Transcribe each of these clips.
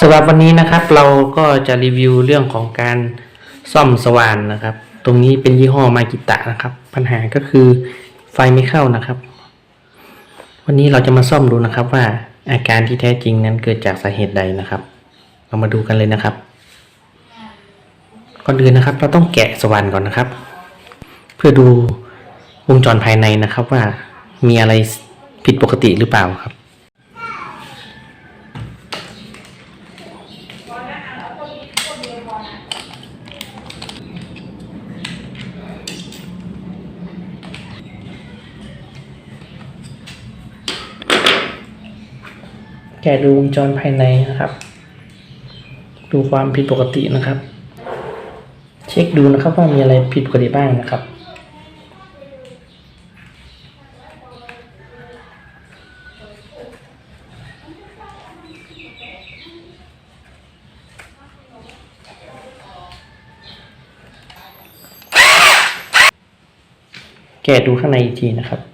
สำหรับวันนี้นะครับ เราก็จะรีวิวเรื่องของการซ่อมสว่านนะครับ ตรงนี้เป็นยี่ห้อมากิตะนะครับ ปัญหาก็คือไฟไม่เข้านะครับ วันนี้เราจะมาซ่อมดูนะครับว่าอาการที่แท้จริงนั้นเกิดจากสาเหตุใดนะครับ เรามาดูกันเลยนะครับ ก่อนอื่นนะครับ เราต้องแกะสว่านก่อนนะครับ เพื่อดูวงจรภายในนะครับว่ามีอะไรผิดปกติหรือเปล่าครับ แกะดูวงจรภายในนะครับ ดูความผิดปกตินะครับ เช็คดูนะครับว่ามีอะไรผิดปกติบ้างนะครับแกะดูข้างในอีกทีนะครับ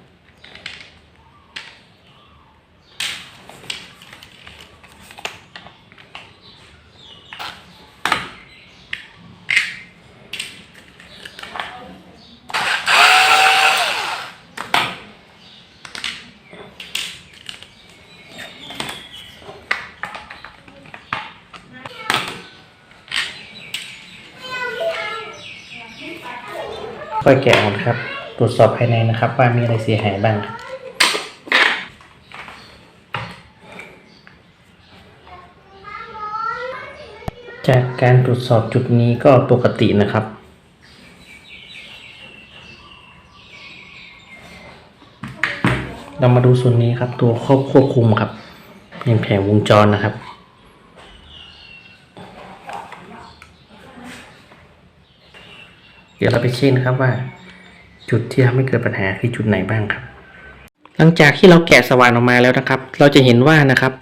ค่อยแกะออกครับ ตรวจสอบภายในนะครับ ว่ามีอะไรเสียหายบ้างครับจากการตรวจสอบจุดนี้ก็ปกตินะครับ เรามาดูส่วนนี้ครับ ตัวควบควบคุมครับเป็นแผงวงจรนะครับ เดี๋ยวเราไปเช็คนะครับว่า จุดที่ทำให้เกิดปัญหาคือจุดไหนบ้างครับ หลังจากที่เราแกะสว่านออกมาแล้วนะครับ เราจะเห็นว่านะครับ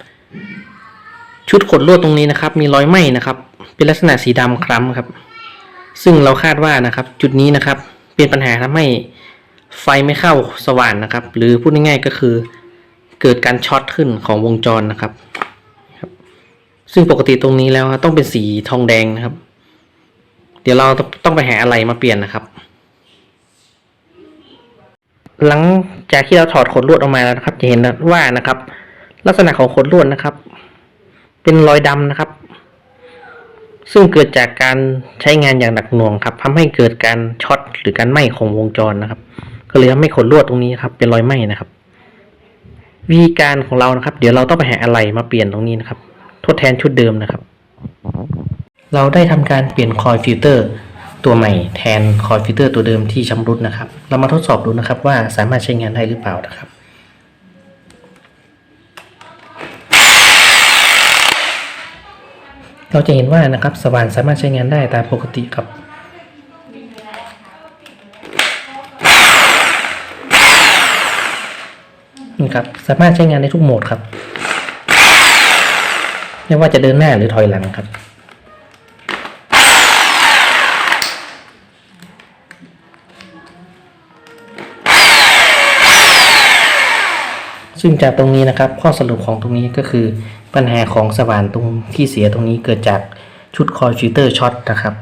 ชุดขดลวดตรงนี้นะครับ มีรอยไหม้นะครับ เป็นลักษณะสีดำคล้ำครับ ซึ่งเราคาดว่านะครับ จุดนี้นะครับ เป็นปัญหาทำให้ไฟไม่เข้าสว่านนะครับ หรือพูดง่ายๆก็คือ เกิดการช็อตขึ้นของวงจรนะครับซึ่งปกติตรงนี้แล้วต้องเป็นสีทองแดงนะครับ เดี๋ยวเราต้องไปหาอะไรมาเปลี่ยนนะครับ หลังจากที่เราถอดขนลวดออกมาแล้วนะครับ จะเห็นว่านะครับ ลักษณะของขนลวดนะครับ เป็นรอยดำนะครับ ซึ่งเกิดจากการใช้งานอย่างหนักหน่วงครับทำให้เกิดการช็อตหรือการไหม้ของวงจรนะครับ ก็เลยทำให้ขนลวดตรงนี้ครับ เป็นรอยไหม้นะครับวิธีการของเรานะครับ เดี๋ยวเราต้องไปหาอะไรมาเปลี่ยนตรงนี้นะครับ ทดแทนชุดเดิมนะครับ เราได้ทำการเปลี่ยนคอยฟิลเตอร์ตัวใหม่แทนคอยฟิลเตอร์ตัวเดิมที่ชำรุดนะครับ เรามาทดสอบดูนะครับว่าสามารถใช้งานได้หรือเปล่านะครับเราจะเห็นว่านะครับสว่านสามารถใช้งานได้ตามปกติครับ นี่ครับสามารถใช้งานได้ทุกโหมดครับ ไม่ว่าจะเดินหน้าหรือถอยหลังครับ ซึ่งจากตรงนี้นะครับข้อสรุปของตรงนี้ก็คือปัญหาของสว่านตรงที่เสียตรงนี้เกิดจากชุดคอยฟิเตอร์ช็อตนะครับ